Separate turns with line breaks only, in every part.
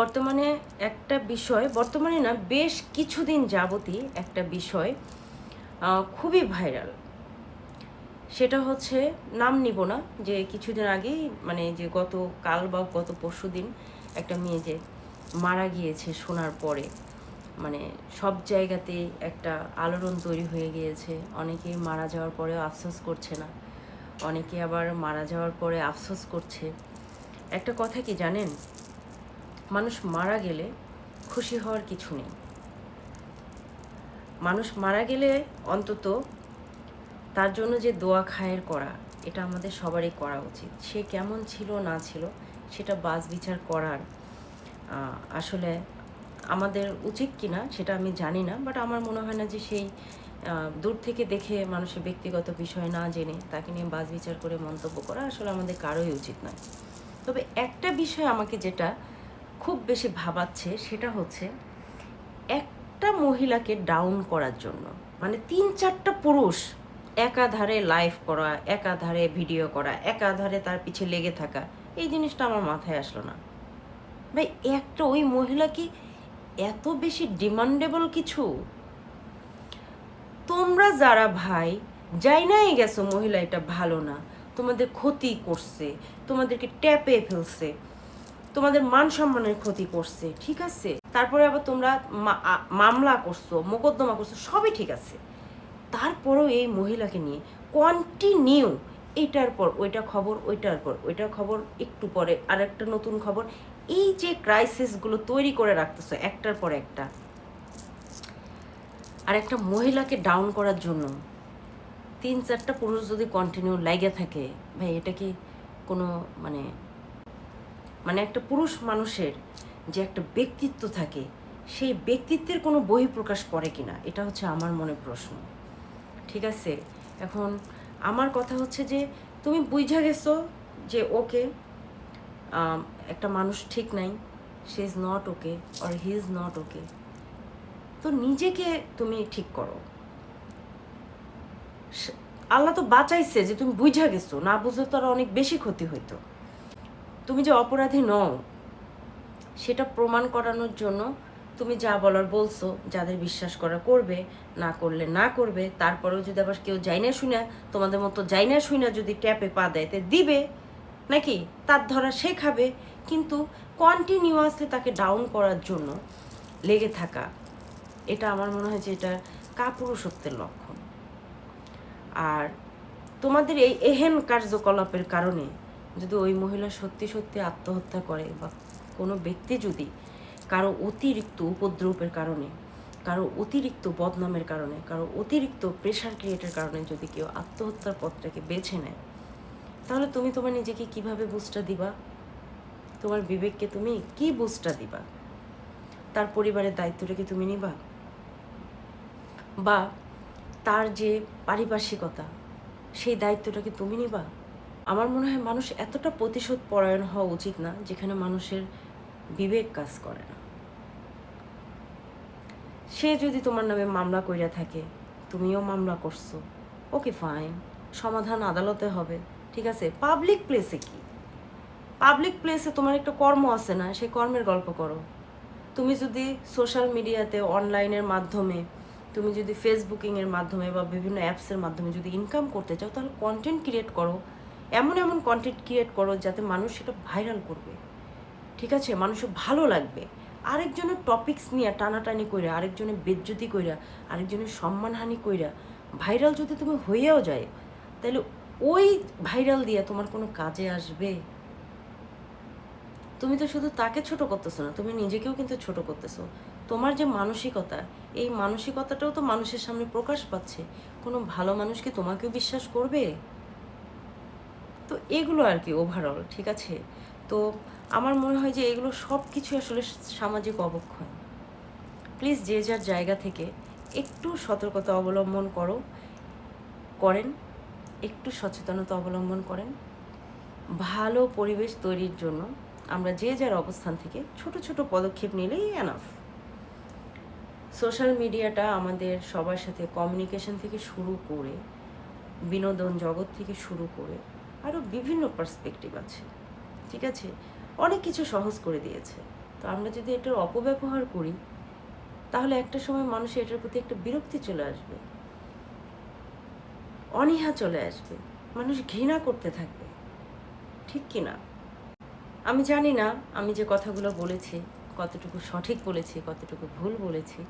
বর্তমানে একটা বিষয়, বর্তমানে না বেশ কিছুদিন যাবতই একটা বিষয় খুবই ভাইরাল। সেটা হচ্ছে নাম নিব না, যে কিছুদিন আগেই মানে যে গত কাল বা গত পরশু দিন একটা মেয়ে যে মারা গিয়েছে শোনার পরে মানে সব জায়গাতে একটা আলোড়ন তৈরি হয়ে গিয়েছে। অনেকে মারা যাওয়ার পরে আফসোস করছে না, অনেকে আবার মারা যাওয়ার পরে আফসোস করছে। একটা কথা কি জানেন? মানুষ মারা গেলে খুশি হওয়ার কিছু নেই। মানুষ মারা গেলে অন্তত তার জন্য যে দোয়া খায়ের করা, এটা আমাদের সবারই করা উচিত। সে কেমন ছিল, না ছিল, সেটা বাস বিচার করার আসলে আমাদের উচিত কি না সেটা আমি জানি না বাট আমার মনে হয় না যে সেই দূর থেকে দেখে মানুষের ব্যক্তিগত বিষয় না জেনে তাকে নিয়ে বাস বিচার করে মন্তব্য করা আসলে আমাদের কারোই উচিত নয়। তবে একটা বিষয় আমাকে যেটা খুব বেশি ভাবাচ্ছে সেটা হচ্ছে একটা মহিলাকে ডাউন করার জন্য। মানে তিন চারটা পুরুষ একাধারে লাইভ করা, একাধারে ভিডিও করা, একাধারে তার পিছে লেগে থাকা, এই জিনিসটা আমার মাথায় আসলো না। ভাই, একটা ওই মহিলা কি এত বেশি ডিমান্ডেবল কিছু? তোমরা যারা ভাই যাই নাই গেছো মহিলা এটা ভালো না। তোমাদের ক্ষতি করছে, তোমাদেরকে ট্যাপে ফেলছে। তোমাদের মান সম্মানের ক্ষতি করছে, ঠিক আছে? তারপরে আবার তোমরা মামলা করছ, মোকদ্দমা করছ, সবই ঠিক আছে। তারপরেও এই মহিলাকে নিয়ে কন্টিনিউ এইটার পর ওইটা খবর, ওইটার পর ওইটার খবর, একটু পরে আরেকটা নতুন খবর। এই যে ক্রাইসিসগুলো তৈরি করে রাখতেছো একটার পর একটা। আর একটা মহিলাকে ডাউন করার জন্য তিন চারটা পুরুষ যদি কন্টিনিউ লাগে থাকে, ভাই, এটা কি কোনো মানে মানে একটা পুরুষ মানুষের যে একটা ব্যক্তিত্ব থাকে, সেই ব্যক্তিত্বের কোনো বহি প্রকাশ করে কিনা, এটা হচ্ছে আমার মনে প্রশ্ন। ঠিক আছে? এখন আমার কথা হচ্ছে যে, তুমি বুঝা গেছো যে ওকে একটা মানুষ ঠিক নাই, she is not okay or he is not okay তো নিজেকে তুমি ঠিক করো। আল্লাহ তো বাঁচাইছে যে তুমি বুঝা গেছো, না বুঝলে তো আরও অনেক বেশি ক্ষতি হইতো। তুমি যে অপরাধী নও, সেটা প্রমাণ করানোর জন্য তুমি যা বলার বলছো, যাদের বিশ্বাস করা করবে, না করলে না করবে, তারপরেও যদি আবার কেউ যাই না শুনে তোমাদের মতো যাই না শুনে যদি ট্যাপে পা দেয় দিবে, নাকি? তার ধরা সে খাবে, কিন্তু কন্টিনিউয়াসলি তাকে ডাউন করার জন্য লেগে থাকা, এটা আমার মনে হয় যে এটা কাপুরুষত্বের লক্ষণ। আর তোমাদের এই এহেন কার্যকলাপের কারণে যদি ওই মহিলা সত্যি সত্যি আত্মহত্যা করে বা কোনো ব্যক্তি যদি কারও অতিরিক্ত উপদ্রবের কারণে, কারও অতিরিক্ত বদনামের কারণে, কারও অতিরিক্ত প্রেশার ক্রিয়েটের কারণে যদি কেউ আত্মহত্যার পথটাকে বেছে নেয়, তাহলে তুমি তোমার নিজেকে কীভাবে বুঝটা দিবা? তোমার বিবেককে তুমি কি বুঝটা দিবা? তার পরিবারের দায়িত্বটা কি তুমি নিবা? বা তার যে পারিপার্শ্বিকতা, সেই দায়িত্বটা কি তুমি নিবা? আমার মনে হয় মানুষ এতটা প্রতিশোধ পরায়ণ হওয়া উচিত না, যেখানে মানুষের বিবেক কাজ করে না। সে যদি তোমার নামে মামলা কইরা থাকে, তুমিও মামলা করছ, ওকে ফাইন সমাধান আদালতে হবে, ঠিক আছে? পাবলিক প্লেসে কি? পাবলিক প্লেসে তোমার একটা কর্ম আছে না, সেই কর্মের গল্প করো। তুমি যদি সোশ্যাল মিডিয়াতে অনলাইনের মাধ্যমে, তুমি যদি ফেসবুকিংয়ের মাধ্যমে বা বিভিন্ন অ্যাপসের মাধ্যমে যদি ইনকাম করতে চাও, তাহলে কন্টেন্ট ক্রিয়েট করো এমন এমন কন্টেন্ট ক্রিয়েট করো যাতে মানুষ সেটা ভাইরাল করবে। ঠিক আছে? মানুষের ভালো লাগবে। আরেকজনের টপিকস নিয়ে টানাটানি কইরা, আরেকজনের বেজ্জতি কইরা, আরেকজনের সম্মানহানি কইরা ভাইরাল যদি তুমি হইয়াও যায়, তাহলে ওই ভাইরাল দিয়ে তোমার কোনো কাজে আসবে? তুমি তো শুধু তাকে ছোট করতেছো না, তুমি নিজেকেও কিন্তু ছোট করতেছো। তোমার যে মানসিকতা, এই মানসিকতাটাও তো মানুষের সামনে প্রকাশ পাচ্ছে। কোনো ভালো মানুষ কি তোমাকেও বিশ্বাস করবে? তো এগুলো আর কি ওভারঅল ঠিক আছে? তো আমার মনে হয় যে এগুলো সব কিছু আসলে সামাজিক অবক্ষয়। প্লিজ যে যার জায়গা থেকে একটু সতর্কতা অবলম্বন করো, করেন, একটু সচেতনতা অবলম্বন করেন। ভালো পরিবেশ তৈরির জন্য আমরা যে যার অবস্থান থেকে ছোট ছোট পদক্ষেপ নিলেই এনাফ সোশ্যাল মিডিয়াটা আমাদের সবার সাথে কমিউনিকেশন থেকে শুরু করে, বিনোদন জগৎ থেকে শুরু করে আরও বিভিন্ন পার্সপেক্টিভ আছে, ঠিক আছে? অনেক কিছু সহজ করে দিয়েছে। তো আমরা যদি এটার অপব্যবহার করি, তাহলে একটা সময় মানুষের এটার প্রতি একটা বিরক্তি চলে আসবে। অনীহা চলে আসবে। মানুষ ঘৃণা করতে থাকবে। ঠিক কি না? আমি জানি না আমি যে কথাগুলো বলেছি, কতটুকু সঠিক বলেছি, কতটুকু ভুল বলেছি,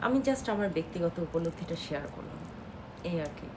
আমি জাস্ট আমার ব্যক্তিগত উপলব্ধিটা শেয়ার করলাম। এই আর কি।